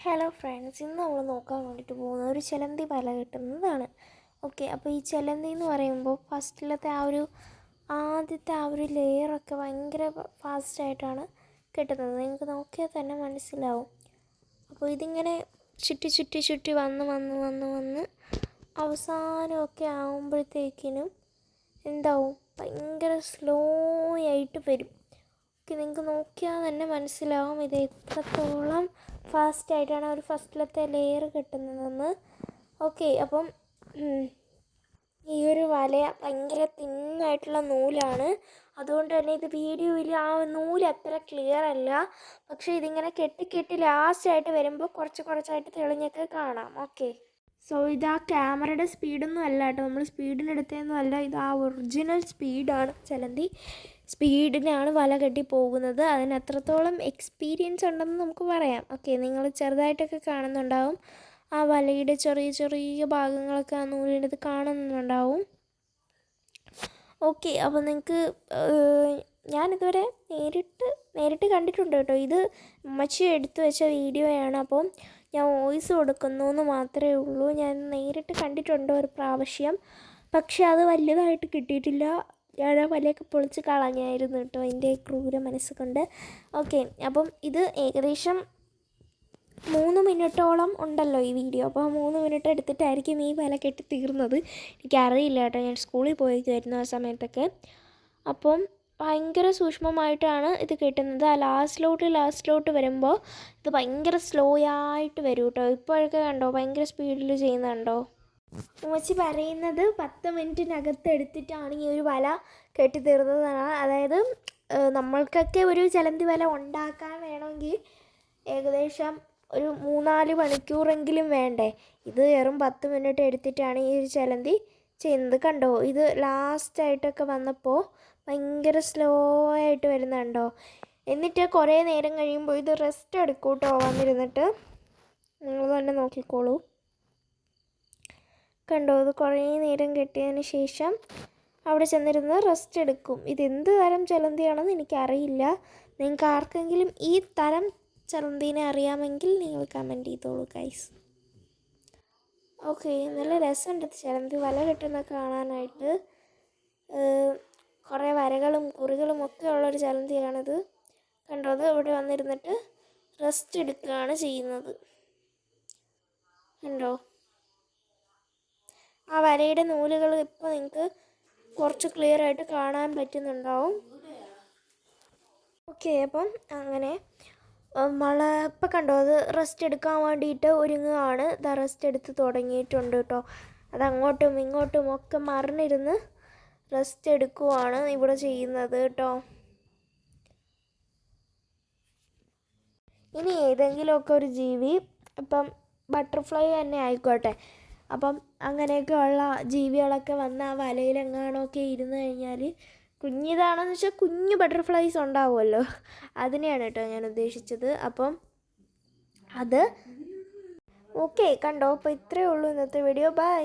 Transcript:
Hello friends ഇന്ന് നമ്മൾ നോക്കാൻ വേണ്ടിയിട്ട് പോകുന്ന ഒരു ചിലന്തി വല കിട്ടുന്നതാണ്. ഓക്കെ അപ്പോൾ ഈ ചിലന്തി എന്ന് പറയുമ്പോൾ ഫസ്റ്റിലത്തെ ആ ഒരു ആദ്യത്തെ ആ ഒരു ലെയറൊക്കെ ഭയങ്കര ഫാസ്റ്റായിട്ടാണ് കിട്ടുന്നത്. നിങ്ങൾക്ക് നോക്കിയാൽ തന്നെ മനസ്സിലാവും. അപ്പോൾ ഇതിങ്ങനെ ചുറ്റി ചുറ്റി ചുറ്റി വന്ന് വന്ന് വന്ന് വന്ന് അവസാനമൊക്കെ ആകുമ്പോഴത്തേക്കിനും എന്താവും? ഭയങ്കര സ്ലോ ആയിട്ട് വരും. ഓക്കെ നിങ്ങൾക്ക് നോക്കിയാൽ തന്നെ മനസ്സിലാവും ഇത് എത്രത്തോളം ഫാസ്റ്റ് ആയിട്ടാണ് ഒരു ഫസ്റ്റിലത്തെ ലെയർ കിട്ടുന്നതെന്ന്. ഓക്കെ അപ്പം ഈ ഒരു വല ഭയങ്കര തിന്നായിട്ടുള്ള നൂലാണ്. അതുകൊണ്ട് തന്നെ ഇത് വീഡിയോയിൽ ആ നൂൽ അത്ര ക്ലിയർ അല്ല. പക്ഷേ ഇതിങ്ങനെ കെട്ടി കെട്ടി ലാസ്റ്റായിട്ട് വരുമ്പോൾ കുറച്ച് കുറച്ചായിട്ട് തെളിഞ്ഞൊക്കെ കാണാം. ഓക്കെ സോ ഇത് ആ ക്യാമറയുടെ സ്പീഡൊന്നും അല്ല കേട്ടോ. നമ്മൾ സ്പീഡിനെടുത്തതൊന്നും അല്ല. ഇത് ആ ഒറിജിനൽ സ്പീഡാണ് ചലന്തി സ്പീഡിനാണ് വല കെട്ടി പോകുന്നത്. അതിന് അത്രത്തോളം എക്സ്പീരിയൻസ് ഉണ്ടെന്ന് നമുക്ക് പറയാം. ഓക്കെ നിങ്ങൾ ചെറുതായിട്ടൊക്കെ കാണുന്നുണ്ടാവും. ആ വലയുടെ ചെറിയ ചെറിയ ഭാഗങ്ങളൊക്കെ ആ നൂലിന്റെ കാണുന്നുണ്ടാവും. ഓക്കെ അപ്പോൾ നിങ്ങൾക്ക് ഞാനിതുവരെ നേരിട്ട് നേരിട്ട് കണ്ടിട്ടുണ്ട് കേട്ടോ. ഇത് മച്ചി എടുത്തു വെച്ച വീഡിയോയാണ്. അപ്പം ഞാൻ വോയിസ് കൊടുക്കുന്നു എന്ന് മാത്രമേ ഉള്ളൂ. ഞാൻ നേരിട്ട് കണ്ടിട്ടുണ്ട് ഒരു പ്രാവശ്യം. പക്ഷെ അത് വലുതായിട്ട് കിട്ടിയിട്ടില്ല. ആ വലയൊക്കെ പൊളിച്ച് കളഞ്ഞായിരുന്നു കേട്ടോ എന്റെ ക്രൂര മനസ്സ് കൊണ്ട്. ഓക്കെ അപ്പം ഇത് ഏകദേശം മൂന്ന് മിനിറ്റോളം ഉണ്ടല്ലോ ഈ വീഡിയോ. അപ്പോൾ മൂന്ന് മിനിറ്റ് എടുത്തിട്ടായിരിക്കും ഈ വല കെട്ടി തീർന്നത്. എനിക്കറിയില്ല കേട്ടോ ഞാൻ സ്കൂളിൽ പോയിരിക്കുമായിരുന്നു ആ സമയത്തൊക്കെ. അപ്പം ഭയങ്കര സൂക്ഷ്മമായിട്ടാണ് ഇത് കിട്ടുന്നത്. ആ ലാസ്റ്റിലോട്ട് ലാസ്റ്റിലോട്ട് വരുമ്പോൾ ഇത് ഭയങ്കര സ്ലോ ആയിട്ട് വരും കേട്ടോ. ഇപ്പോഴൊക്കെ കണ്ടോ ഭയങ്കര സ്പീഡിൽ ചെയ്യുന്നുണ്ടോ? ഉമ്മച്ചി പറയുന്നത് പത്ത് മിനിറ്റിനകത്ത് എടുത്തിട്ടാണ് ഈ ഒരു വല കെട്ടി തീർന്നതാണ് അതായത് നമ്മൾക്കൊക്കെ ഒരു ചലന്തി വല ഉണ്ടാക്കാൻ വേണമെങ്കിൽ ഏകദേശം ഒരു മൂന്നാൽ മണിക്കൂറെങ്കിലും വേണ്ടേ? ഇത് വെറും പത്ത് മിനിറ്റ് എടുത്തിട്ടാണ് ഈ ഒരു ചലന്തി ചെയ്യുന്നത്. കണ്ടോ? ഇത് ലാസ്റ്റായിട്ടൊക്കെ വന്നപ്പോൾ ഭയങ്കര സ്ലോ ആയിട്ട് വരുന്നുണ്ടോ എന്നിട്ട് കുറേ നേരം കഴിയുമ്പോൾ ഇത് റെസ്റ്റ് എടുക്കൂട്ടോ വന്നിരുന്നിട്ട്. നിങ്ങൾ തന്നെ നോക്കിക്കോളൂ. കണ്ടോ? ഇത് കുറേ നേരം കെട്ടിയതിന് ശേഷം അവിടെ ചെന്നിരുന്ന് റെസ്റ്റ് എടുക്കും. ഇതെന്ത് തരം ചലന്തിയാണെന്ന് എനിക്കറിയില്ല. നിങ്ങൾക്ക് ആർക്കെങ്കിലും ഈ തരം ചലന്തീനെ അറിയാമെങ്കിൽ നിങ്ങൾ കമന്റ് ചെയ്തോളൂ ഗൈസ് ഓക്കെ നല്ല രസമുണ്ട് ചലന്തി വല കെട്ടുന്ന കാണാനായിട്ട്. കുറേ വരകളും കുറികളും ഒക്കെ ഉള്ളൊരു ചലന്തിയാണിത്. കണ്ടോ? ഇവിടെ വന്നിരുന്നിട്ട് റെസ്റ്റ് എടുക്കുകയാണ് ചെയ്യുന്നത്. കണ്ടോ? വരയുടെ നൂലുകൾ ഇപ്പോൾ നിങ്ങൾക്ക് കുറച്ച് ക്ലിയർ ആയിട്ട് കാണാൻ പറ്റുന്നുണ്ടാവും. ഓക്കെ അപ്പം അങ്ങനെ മള ഇപ്പം കണ്ടോ അത് റെസ്റ്റ് എടുക്കാൻ വേണ്ടിയിട്ട് ഒരുങ്ങുകയാണ്. ഇതാ റെസ്റ്റ് എടുത്ത് തുടങ്ങിയിട്ടുണ്ട് കേട്ടോ അങ്ങോട്ടും ഇങ്ങോട്ടും ഒക്കെ മറിഞ്ഞിരുന്ന് റെസ്റ്റ് എടുക്കുവാണ് ഇവിടെ ചെയ്യുന്നത് കേട്ടോ ഇനി ഏതെങ്കിലുമൊക്കെ ഒരു ജീവി ഇപ്പം ബട്ടർഫ്ലൈ തന്നെ ആയിക്കോട്ടെ. അപ്പം അങ്ങനെയൊക്കെ ഉള്ള ജീവികളൊക്കെ വന്ന് ആ വലയിലെങ്ങാണൊക്കെ ഇരുന്ന് കഴിഞ്ഞാൽ കുഞ്ഞിതാണെന്ന് വെച്ചാൽ കുഞ്ഞു ബട്ടർഫ്ലൈസ് ഉണ്ടാവുമല്ലോ. അതിനെയാണ് കേട്ടോ ഞാൻ ഉദ്ദേശിച്ചത്. അപ്പം അത് ഓക്കെ കണ്ടോ? അപ്പോൾ ഇത്രയേ ഉള്ളൂ ഇന്നത്തെ വീഡിയോ ബൈ